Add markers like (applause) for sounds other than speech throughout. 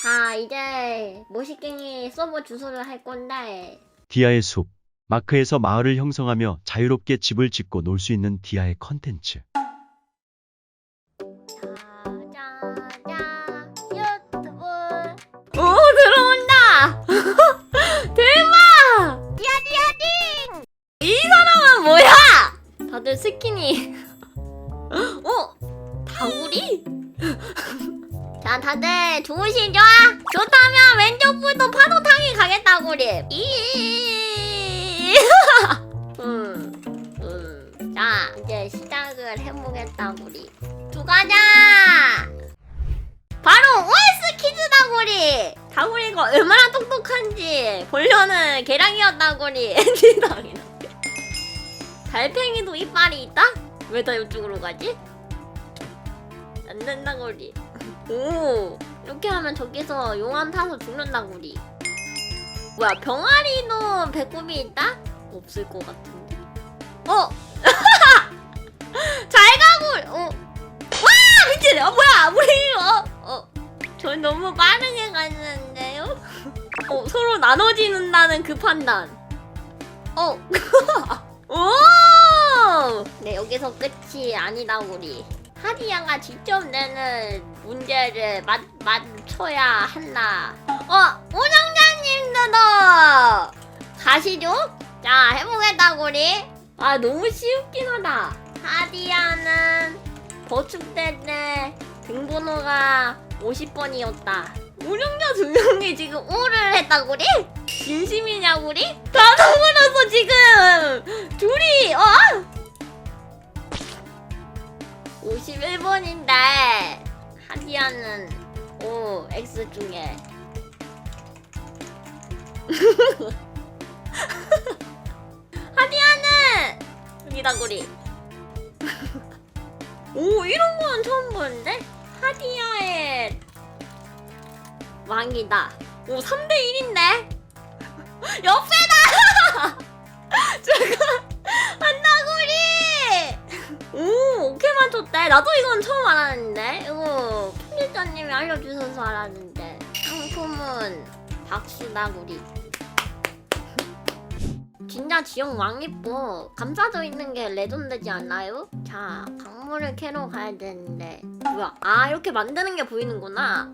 자, 이제 모시갱이 서버 주소를 할 건데. 디아의 숲. 마크에서 마을을 형성하며 자유롭게 집을 짓고 놀 수 있는 디아의 컨텐츠. 좋다면 왼쪽부터 파도탕이 가겠다구리. 이. (laughs) 음, 음. 자, 이제 시작을 해보겠다구리. 두 가자. 바로 OS 퀴즈 다구리. 다구리가 얼마나 똑똑한지 보려는 계량이었다구리. 엔지당이다. (laughs) 달팽이도 이빨이 있다? 왜 다 이쪽으로 가지? 안 된다구리. 오 이렇게 하면 저기서 용암 타서 죽는다구리. 뭐야 병아리도 배꼽이 있다? 없을 것 같은데. 어? (laughs) 잘 가고. 어? 와 미친. 어 뭐야 우리 어 어. 저 너무 빠르게 갔는데요? (laughs) 어 서로 나눠지는다는 그 판단. 어. (laughs) 오. 네 여기서 끝이 아니다 우리. 하디야가 직접 내는 문제를 맞, 맞춰야 한다. 어, 우정자님도 더 가시죠? 자, 해보겠다고, 우리. 아, 너무 쉽긴 하다. 하디야는 버축될 때 등번호가 50번이었다. 우정자 두 명이 지금 오를 했다고, 우리? 진심이냐고, 우리? 다 속으로서 지금 둘이, 어? 51번인데 하디아는 O, X 중에. (laughs) 하디아는 여기다구리. (laughs) 오 이런 건 처음 보는데? 하디아의 왕이다. 오 3대 1인데? 옆에다! 잠깐 한다구리! 오, 오케이 맞췄대. 나도 이건 처음 알았는데. 이거 편집자님이 알려주셔서 알았는데. 상품은 박수다구리. 진짜 지역 왕이뻐. 감싸져 있는 게 레전드지 않나요? 자, 강물을 캐러 가야 되는데. 뭐야? 아, 이렇게 만드는 게 보이는구나.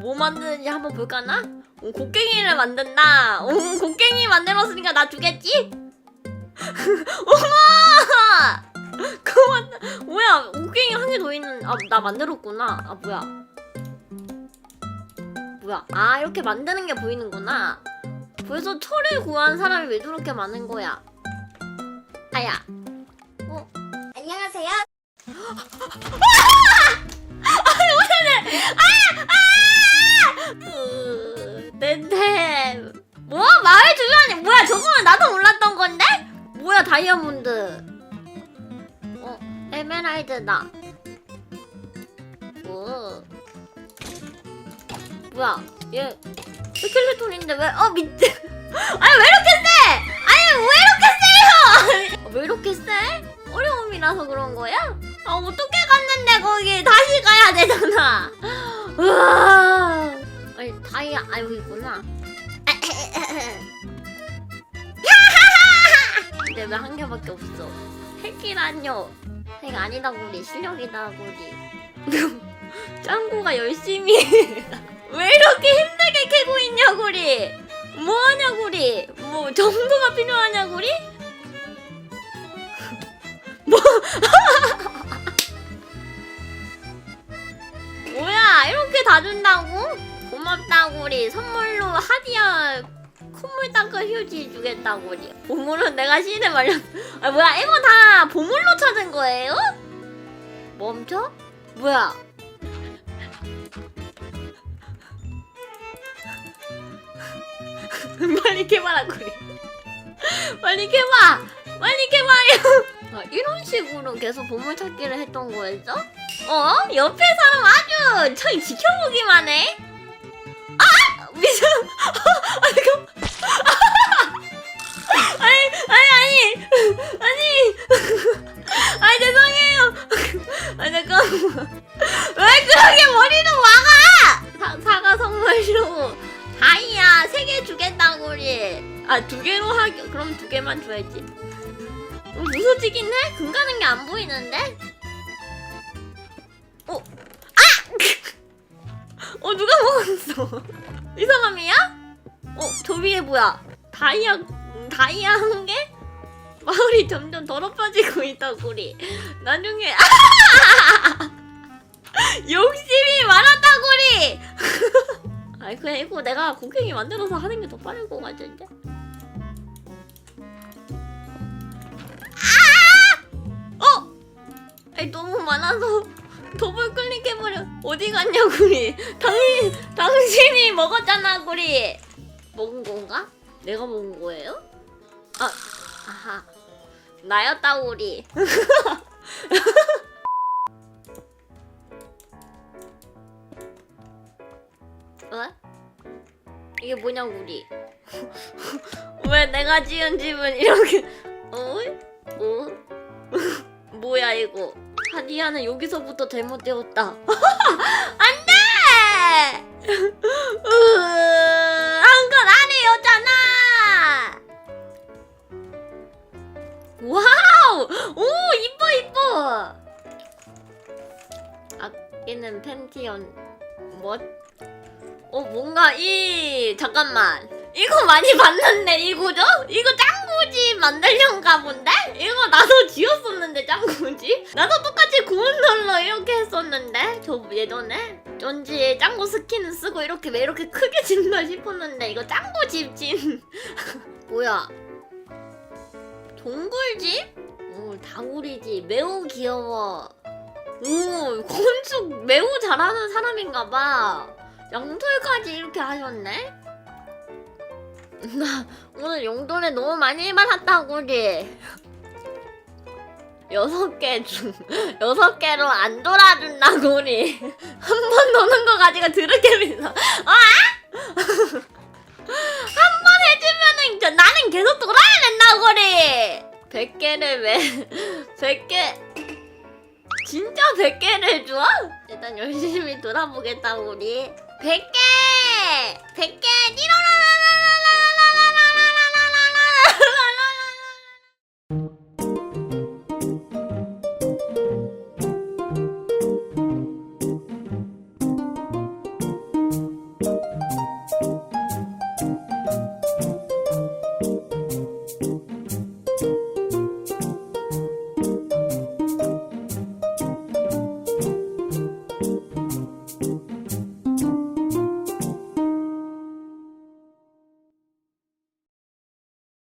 뭐 만드는지 한번 볼까나? 오, 곡괭이를 만든다. 오, 곡괭이 만들었으니까 나 주겠지? (laughs) 어머! 그거 만 뭐야 곡괭이 한 개 더 있는 아 나 만들었구나 아 뭐야 뭐야 아 이렇게 만드는 게 보이는구나 벌써 철을 구한 사람이 왜 저렇게 많은 거야 아야 어 안녕하세요 뭐 다이아몬드 어, 에메랄드다. 뭐야, 얘 스켈레톤인데 왜? 어 밑에. (laughs) 아니 왜 이렇게 세? 아니 왜 이렇게 세요? (laughs) 왜 이렇게 세? 어려움이라서 그런 거야? 아 어떻게 갔는데 거기 다시 가야 되잖아. (laughs) 우와. 아니 다이아 아 여기 있구나. 근데 왜 한 개밖에 없어? 핵이란요. 핵 아니다 구리 실력이다 구리. 짱구가 열심히 왜 이렇게 힘들게 캐고 있냐 구리? 뭐하냐 구리? 뭐 정보가 필요하냐 구리? (laughs) 뭐? (laughs) 뭐야 이렇게 다 준다고? 고맙다 구리 선물로 하디야 콧물 닦은 휴지 주겠다고 우리 보물은 내가 시대 말려 아 뭐야 이거 다 보물로 찾은 거예요? 멈춰? 뭐야 (laughs) 빨리 캐봐라 그래 (laughs) 빨리 캐봐 빨리 캐봐요 (laughs) 아, 이런 식으로 계속 보물 찾기를 했던 거였죠? 어? 옆에 사람 아주 저희 지켜보기만 해? 우리 아 두 개로 하기 그럼 두 개만 줘야지 어, 무서지긴 해? 금 가는 게 안 보이는데? 어? 아! (laughs) 어 누가 먹었어 (laughs) 이상함이야? 어 저 위에 뭐야 다이아 음, 다이아 한 개? 마을이 점점 더럽혀지고 있다 구리 나중에 (laughs) 욕심이 많았다 구리 아이 그냥 이거 내가 곡괭이 만들어서 하는 게 더 빠를 것 같은데 아! 어! 아이 너무 많아서 (laughs) 더블 클릭해버려 어디 갔냐 구리 당신 당신이 먹었잖아 구리 먹은 건가? 내가 먹은 거예요? 아 아하 나였다 우리 (laughs) 이게 뭐냐 우리 (laughs) 왜 내가 지은 집은 이렇게 어? 어? (laughs) 뭐야 이거 하디아는 여기서부터 잘못되었다 안돼 한건 아니었잖아 와우 오 이뻐 이뻐 아끼는 팬티언 뭐? 어 뭔가 이 잠깐만 이거 많이 봤는데 이 구조? 이거 짱구지 만들려는가 본데? 이거 나도 지었었는데 짱구지? 나도 똑같이 구운 돌로 이렇게 했었는데 저 예전에 전지 짱구 스킨을 쓰고 이렇게 왜 이렇게 크게 (laughs) 진다 싶었는데 이거 짱구 집진 (laughs) 뭐야 동굴집? 오 다구리집 매우 귀여워 오 건축 매우 잘하는 사람인가봐 영돌까지 이렇게 하셨네? 나 오늘 용돈에 너무 많이 받았다고 우리 여섯 개중 여섯 개로 안 돌아준다고 우리 한 번 노는 거 가지고 드럽게 비싸 아? 한 번 해주면은 저- 나는 계속 돌아야 된다고 우리 100개를 왜 100개 진짜 100개를 줘? 일단 열심히 돌아보겠다 우리 100개! 100개! 띠로로로로!